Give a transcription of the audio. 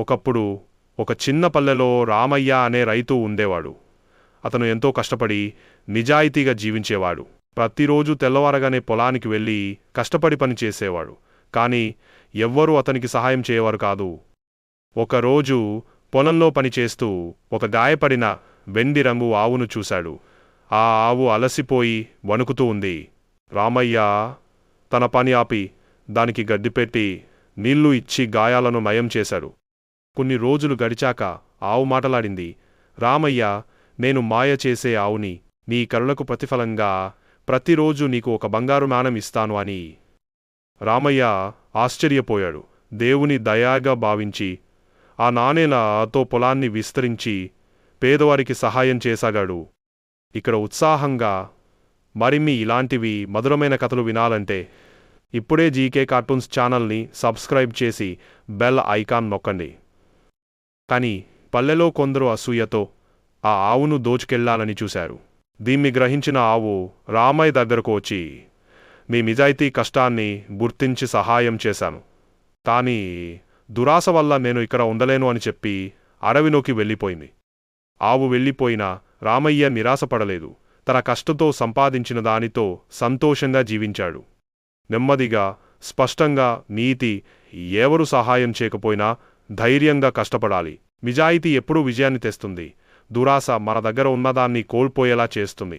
ఒకప్పుడు ఒక చిన్న పల్లెలో రామయ్య అనే రైతు ఉండేవాడు. అతను ఎంతో కష్టపడి నిజాయితీగా జీవించేవాడు. ప్రతిరోజు తెల్లవారగానే పొలానికి వెళ్ళి కష్టపడి పని చేసేవాడు. కానీ ఎవ్వరూ అతనికి సహాయం చేయవారు కాదు. ఒకరోజు పొలంలో పనిచేస్తూ ఒక గాయపడిన వెండి రంగు ఆవును చూశాడు. ఆ ఆవు అలసిపోయి వణుకుతూ ఉంది. రామయ్య తన పని ఆపి దానికి గడ్డి పెట్టి నీళ్ళు ఇచ్చి గాయాలను నయం చేశాడు కొన్ని రోజులు గడిచాక ఆవు మాటలాడింది రామయ్య నేను మాయ చేసే ఆవుని నీ కరుణకు ప్రతిఫలంగా ప్రతిరోజు నీకు ఒక బంగారు నాణం ఇస్తాను అని. రామయ్య ఆశ్చర్యపోయాడు దేవుని దయాగా భావించి ఆ నాణేలతో పొలాన్ని విస్తరించి పేదవారికి సహాయం చేసాగాడు. ఇక్కడ ఉత్సాహంగా మరిన్ని ఇలాంటివి మధురమైన కథలు వినాలంటే ఇప్పుడే జీకే కార్టూన్స్ ఛానల్ని సబ్స్క్రైబ్ చేసి బెల్ ఐకాన్ నొక్కండి. కానీ పల్లెలో కొందరు అసూయతో ఆ ఆవును దోచుకెళ్ళాలని చూశారు. దీన్ని గ్రహించిన ఆవు రామయ్య దగ్గరకు వచ్చి మీ నిజాయితీ కష్టాన్ని గుర్తించి సహాయం చేశాను. కానీ దురాశ వల్ల నేను ఇక్కడ ఉండలేను అని చెప్పి అడవిలోకి వెళ్ళిపోయింది. ఆవు వెళ్ళిపోయినా రామయ్య నిరాశపడలేదు. తన కష్టంతో సంపాదించిన దానితో సంతోషంగా జీవించాడు. నెమ్మదిగా స్పష్టంగా నీతి ఎవరు సహాయం చేయకపోయినా ధైర్యంగా కష్టపడాలి. నిజాయితీ ఎప్పుడూ విజయాన్ని తెస్తుంది. దురాశ మన దగ్గర ఉన్నదాన్ని కోల్పోయేలా చేస్తుంది.